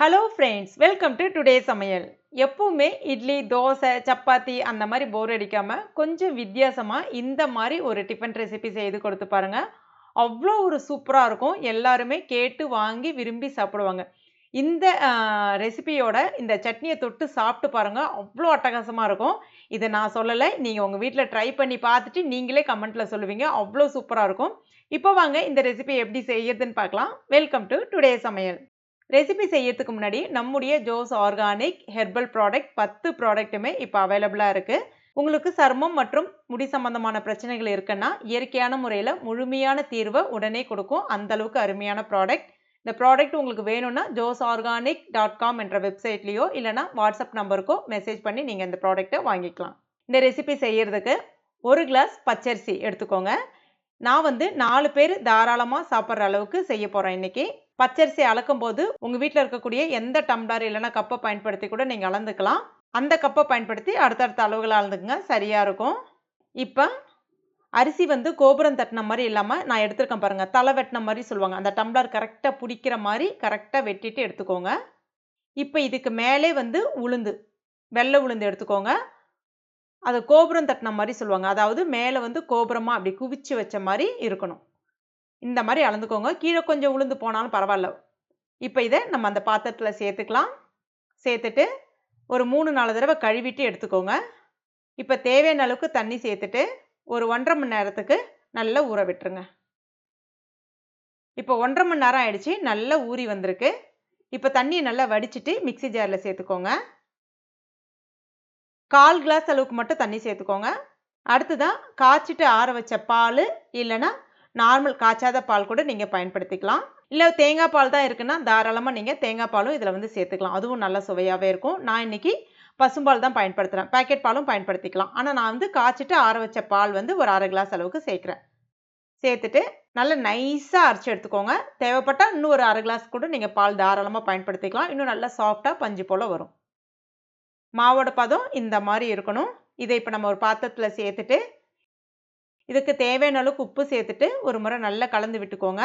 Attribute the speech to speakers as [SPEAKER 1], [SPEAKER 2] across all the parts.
[SPEAKER 1] Hello friends welcome to today சமையல். எப்பவுமே இட்லி தோசை சப்பாத்தி அந்த மாதிரி போர் அடிக்காமல் கொஞ்சம் வித்தியாசமாக இந்த மாதிரி ஒரு டிஃபன் ரெசிபி செய்து கொடுத்து பாருங்கள் அவ்வளோ ஒரு சூப்பராக இருக்கும். எல்லாருமே கேட்டு வாங்கி விரும்பி சாப்பிடுவாங்க. இந்த ரெசிபியோட இந்த சட்னியை தொட்டு சாப்பிட்டு பாருங்கள் அவ்வளோ அட்டகாசமாக இருக்கும். இதை நான் சொல்லலை. நீங்கள் உங்கள் வீட்டில் ட்ரை பண்ணி பார்த்துட்டு நீங்களே கமெண்ட்டில் சொல்லுவீங்க. அவ்வளோ சூப்பராக இருக்கும். இப்போ வாங்க இந்த ரெசிபி எப்படி செய்யறதுன்னு பார்க்கலாம். வெல்கம் டு டுடே சமையல். ரெசிபி செய்யறதுக்கு முன்னாடி நம்முடைய ஜோஸ் ஆர்கானிக் ஹெர்பல் ப்ராடக்ட் பத்து ப்ராடக்ட்டுமே இப்போ அவைலபிளாக இருக்குது உங்களுக்கு சருமம் மற்றும் முடி சம்பந்தமான பிரச்சனைகள் இருக்குன்னா இயற்கையான முறையில் முழுமையான தீர்வை உடனே கொடுக்கும். அந்த அளவுக்கு அருமையான ப்ராடக்ட் இந்த ப்ராடக்ட் உங்களுக்கு வேணும்னா ஜோஸ் ஆர்கானிக் டாட் காம் என்ற வெப்சைட்லேயோ இல்லைனா வாட்ஸ்அப் நம்பருக்கோ மெசேஜ் பண்ணி நீங்கள் இந்த ப்ராடக்ட்டை வாங்கிக்கலாம். இந்த ரெசிபி செய்கிறதுக்கு ஒரு கிளாஸ் பச்சரிசி எடுத்துக்கோங்க. நான் வந்து நாலு பேர் தாராளமாக சாப்பிட்ற அளவுக்கு செய்ய போகிறேன் இன்றைக்கி பச்சரிசி அளக்கும் போது உங்கள் வீட்டில் இருக்கக்கூடிய எந்த டம்ளர் இல்லைன்னா கப்பை பயன்படுத்தி கூட நீங்கள் அளந்துக்கலாம். அந்த கப்பை பயன்படுத்தி அடுத்தடுத்த அளவுகளை அளந்துக்குங்க. சரியாக இருக்கும். இப்போ அரிசி வந்து கோபுரம் தட்டின மாதிரி இல்லாமல் நான் எடுத்துருக்கேன் பாருங்கள் தலை வெட்டின மாதிரி சொல்லுவாங்க. அந்த டம்ளர் கரெக்டாக பிடிக்கிற மாதிரி கரெக்டாக வெட்டிட்டு எடுத்துக்கோங்க. இப்போ இதுக்கு மேலே வந்து உளுந்து வெள்ளை உளுந்து எடுத்துக்கோங்க. அது கோபுரம் தட்டின மாதிரி சொல்லுவாங்க. அதாவது மேலே வந்து கோபுரமாக அப்படி குவிச்சு வச்ச மாதிரி இருக்கணும். இந்த மாதிரி அளந்துக்கோங்க. கீழே கொஞ்சம் உளுந்து போனாலும் பரவாயில்ல இப்போ இதை நம்ம அந்த பாத்திரத்தில் சேர்த்துக்கலாம். சேர்த்துட்டு ஒரு மூணு நாலு தடவை கழுவிட்டு எடுத்துக்கோங்க. இப்போ தேவையான அளவுக்கு தண்ணி சேர்த்துட்டு ஒரு ஒன்றரை மணி நேரத்துக்கு நல்லா ஊற விட்டுருங்க. இப்போ ஒன்றரை மணி நேரம் ஆயிடுச்சு. நல்லா ஊறி வந்திருக்கு. இப்போ தண்ணியை நல்லா வடிச்சிட்டு மிக்சி ஜாரில் சேர்த்துக்கோங்க. கால் கிளாஸ் அளவுக்கு மட்டும் தண்ணி சேர்த்துக்கோங்க. அடுத்ததான் காய்ச்சிட்டு ஆற வச்ச பால் இல்லைன்னா நார்மல் காய்ச்சாத பால் கூட நீங்கள் பயன்படுத்திக்கலாம். இல்லை தேங்காய் பால் தான் இருக்குன்னா தாராளமாக நீங்கள் தேங்காய் பாலும் இதில் வந்து சேர்த்துக்கலாம். அதுவும் நல்ல சுவையாகவே இருக்கும். நான் இன்றைக்கி பசும்பால் தான் பயன்படுத்துகிறேன் பேக்கெட் பாலும் பயன்படுத்திக்கலாம். ஆனால் நான் வந்து காய்ச்சிட்டு ஆற வச்ச பால் வந்து ஒரு அரை கிளாஸ் அளவுக்கு சேர்க்குறேன். சேர்த்துட்டு நல்லா நைஸாக அரைச்சி எடுத்துக்கோங்க. தேவைப்பட்டால் இன்னும் ஒரு அரை கிளாஸ் கூட நீங்கள் பால் தாராளமாக பயன்படுத்திக்கலாம். இன்னும் நல்லா சாஃப்டாக பஞ்சு போல் வரும். மாவோட பதம் இந்த மாதிரி இருக்கணும். இதை இப்போ நம்ம ஒரு பாத்திரத்தில் சேர்த்துட்டு இதுக்கு தேவையான அளவுக்கு உப்பு சேர்த்துட்டு ஒரு முறை நல்லா கலந்து விட்டுக்கோங்க.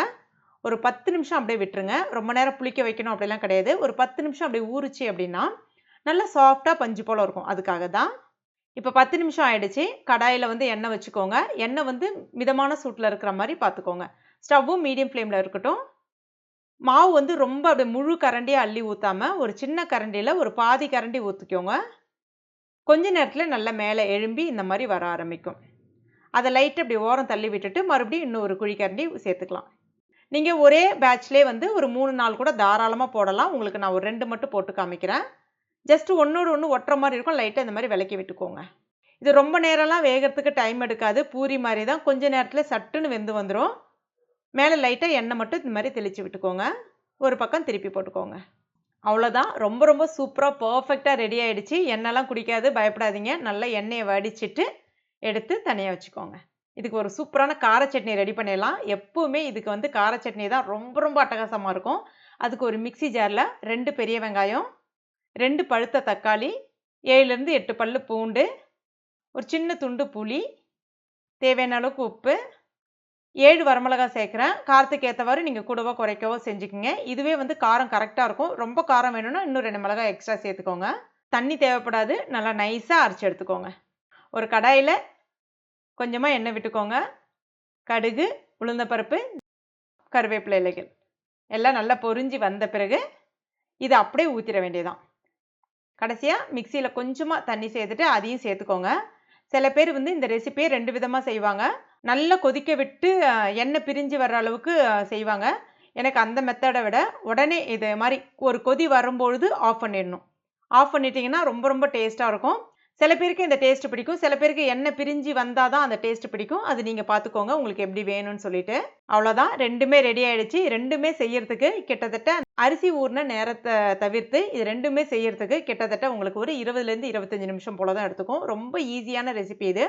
[SPEAKER 1] ஒரு பத்து நிமிஷம் அப்படியே விட்டுருங்க. ரொம்ப நேரம் புளிக்க வைக்கணும் அப்படிலாம் கிடையாது. ஒரு பத்து நிமிஷம் அப்படியே ஊறிச்சு அப்படின்னா நல்லா சாஃப்டாக பஞ்சு போல் இருக்கும். அதுக்காக தான். இப்போ பத்து நிமிஷம் ஆயிடுச்சு. கடாயில் வந்து எண்ணெய் வச்சுக்கோங்க. எண்ணெய் வந்து மிதமான சூட்டில் இருக்கிற மாதிரி பார்த்துக்கோங்க. ஸ்டவ்வும் மீடியம் ஃப்ளேமில் இருக்கட்டும். மாவு வந்து ரொம்ப அப்படியே முழு கரண்டியாக அள்ளி ஊற்றாமல் ஒரு சின்ன கரண்டியில் ஒரு பாதி கரண்டி ஊற்றிக்கோங்க கொஞ்ச நேரத்தில் நல்லா மேலே எழும்பி இந்த மாதிரி வர ஆரம்பிக்கும். அதை லைட்டாக அப்படி ஓரம் தள்ளி விட்டுட்டு மறுபடியும் இன்னொரு குழிக்கரண்டி சேர்த்துக்கலாம். நீங்கள் ஒரே பேட்ச்லேயே வந்து ஒரு மூணு நாள் கூட தாராளமாக போடலாம். உங்களுக்கு நான் ஒரு ரெண்டு மட்டும் போட்டு காமிக்கிறேன். ஜஸ்ட் ஒன்றோடு ஒன்று ஒட்டுற மாதிரி இருக்கும். லைட்டாக இந்த மாதிரி விளக்கி விட்டுக்கோங்க. இது ரொம்ப நேரம்லாம் வேகிறதுக்கு டைம் எடுக்காது. பூரி மாதிரி தான். கொஞ்ச நேரத்தில் சட்டுன்னு வெந்து வந்துடும் மேலே லைட்டாக எண்ணெய் மட்டும் இந்த மாதிரி தெளித்து விட்டுக்கோங்க. ஒரு பக்கம் திருப்பி போட்டுக்கோங்க. அவ்வளோதான் ரொம்ப ரொம்ப சூப்பராக பர்ஃபெக்டாக ரெடி ஆகிடுச்சு எண்ணெய்லாம் குடிக்காது. பயப்படாதீங்க. நல்லா எண்ணெயை வடிச்சிட்டு எடுத்து தனியாக வச்சுக்கோங்க. இதுக்கு ஒரு சூப்பரான கார சட்னி ரெடி பண்ணிடலாம். எப்போவுமே இதுக்கு வந்து கார சட்னி தான் ரொம்ப ரொம்ப அட்டகாசமாக இருக்கும். அதுக்கு ஒரு மிக்சி ஜாரில் ரெண்டு பெரிய வெங்காயம் ரெண்டு பழுத்த தக்காளி ஏழுலேருந்து எட்டு பல் பூண்டு ஒரு சின்ன துண்டு புளி தேவையான அளவுக்கு உப்பு ஏழு வரமிளகாய் சேர்க்குறேன். காரத்துக்கு ஏற்றவாறு நீங்கள் கூடவோ குறைக்கவோ செஞ்சுக்கோங்க. இதுவே வந்து காரம் கரெக்டாக இருக்கும். ரொம்ப காரம் வேணும்னா இன்னும் ரெண்டு மிளகாய் எக்ஸ்ட்ரா சேர்த்துக்கோங்க. தண்ணி தேவைப்படாது. நல்லா நைஸாக அரைச்சி எடுத்துக்கோங்க. ஒரு கடாயில் கொஞ்சமாக எண்ணெய் விட்டுக்கோங்க. கடுகு உளுந்தப்பருப்பு கருவேப்பிலை இலைகள். எல்லாம் நல்லா பொறிஞ்சி வந்த பிறகு இதை அப்படியே ஊற்றிட வேண்டியதான் கடைசியாக மிக்சியில் கொஞ்சமாக தண்ணி சேர்த்துட்டு அதையும் சேர்த்துக்கோங்க. சில பேர் வந்து இந்த ரெசிபியை ரெண்டு விதமாக செய்வாங்க. நல்லா கொதிக்க விட்டு எண்ணெய் பிரிஞ்சு வர்ற அளவுக்கு செய்வாங்க. எனக்கு அந்த மெத்தடை விட உடனே இது மாதிரி ஒரு கொதி வரும்பொழுது ஆஃப் பண்ணிடணும். ஆஃப் பண்ணிட்டீங்கன்னா ரொம்ப ரொம்ப டேஸ்ட்டாக இருக்கும். சில பேருக்கு இந்த டேஸ்ட் பிடிக்கும். சில பேருக்கு எண்ணெய் பிரிஞ்சு வந்தால் தான் அந்த டேஸ்ட் பிடிக்கும். அது நீங்கள் பார்த்துக்கோங்க உங்களுக்கு எப்படி வேணும்னு சொல்லிட்டு. அவ்வளோதான் ரெண்டுமே ரெடி ஆகிடுச்சு ரெண்டுமே செய்யறதுக்கு கிட்டத்தட்ட அரிசி ஊறின நேரத்தை தவிர்த்து இது ரெண்டுமே செய்யறதுக்கு கிட்டத்தட்ட உங்களுக்கு ஒரு இருபதுலேருந்து இருபத்தஞ்சி நிமிஷம் போல தான் எடுத்துக்கும். ரொம்ப ஈஸியான ரெசிபி இது.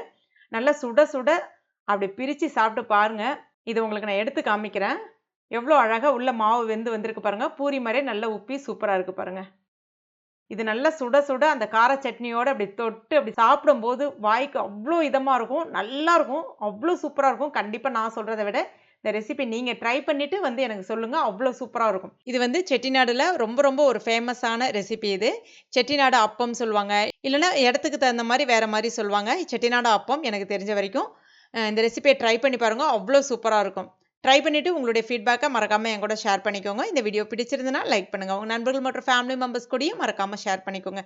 [SPEAKER 1] நல்லா சுட சுட அப்படி பிரித்து சாப்பிட்டு பாருங்கள் இது உங்களுக்கு நான் எடுத்து காமிக்கிறேன். எவ்வளோ அழகாக உள்ள மாவு வெந்து வந்திருக்கு பாருங்கள் பூரி மாதிரியே நல்லா உப்பி சூப்பராக இருக்குது பாருங்கள் இது நல்லா சுட சுட அந்த கார சட்னியோடு அப்படி தொட்டு அப்படி சாப்பிடும்போது வாய்க்கு அவ்வளோ இதமாக இருக்கும் நல்லா இருக்கும் அவ்வளோ சூப்பராக இருக்கும். கண்டிப்பாக நான் சொல்கிறத விட இந்த ரெசிபி நீங்கள் ட்ரை பண்ணிவிட்டு வந்து எனக்கு சொல்லுங்கள் அவ்வளோ சூப்பராக இருக்கும். இது வந்து செட்டிநாடில் ரொம்ப ரொம்ப ஒரு ஃபேமஸான ரெசிபி இது. செட்டிநாடு அப்பம் சொல்லுவாங்க. இல்லைன்னா இடத்துக்கு தகுந்த மாதிரி வேறு மாதிரி சொல்லுவாங்க. செட்டிநாடு அப்பம் எனக்கு தெரிஞ்ச வரைக்கும் இந்த ரெசிபியை ட்ரை பண்ணி பாருங்கள் அவ்வளோ சூப்பராக இருக்கும். ட்ரை பண்ணிவிட்டு உங்களுடைய ஃபீட்பேக்கை மறக்காமல் என் கூட ஷேர் பண்ணிக்கோங்க. இந்த வீடியோ பிடிச்சிருந்தனா லைக் பண்ணுங்கள் உங்கள் நண்பர்கள் மற்றும் ஃபேமிலி மெம்பர்ஸ் கூடயும் மறக்காமல் ஷேர் பண்ணிக்கோங்க.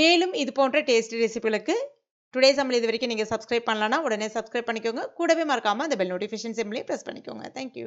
[SPEAKER 1] மேலும் இது போன்ற டேஸ்டி ரெசிபிகளுக்கு டுடே சம்பளம் இது வரைக்கும் நீங்கள் சப்ஸ்கிரைப் பண்ணலன்னா உடனே சப்ஸ்கிரைப் பண்ணிக்கோங்க. கூடவே மறக்காமல் அந்த பெல் நோட்டிஃபிகேஷன் சிம்லேயே ப்ரெஸ் பண்ணிக்கோங்க. Thank you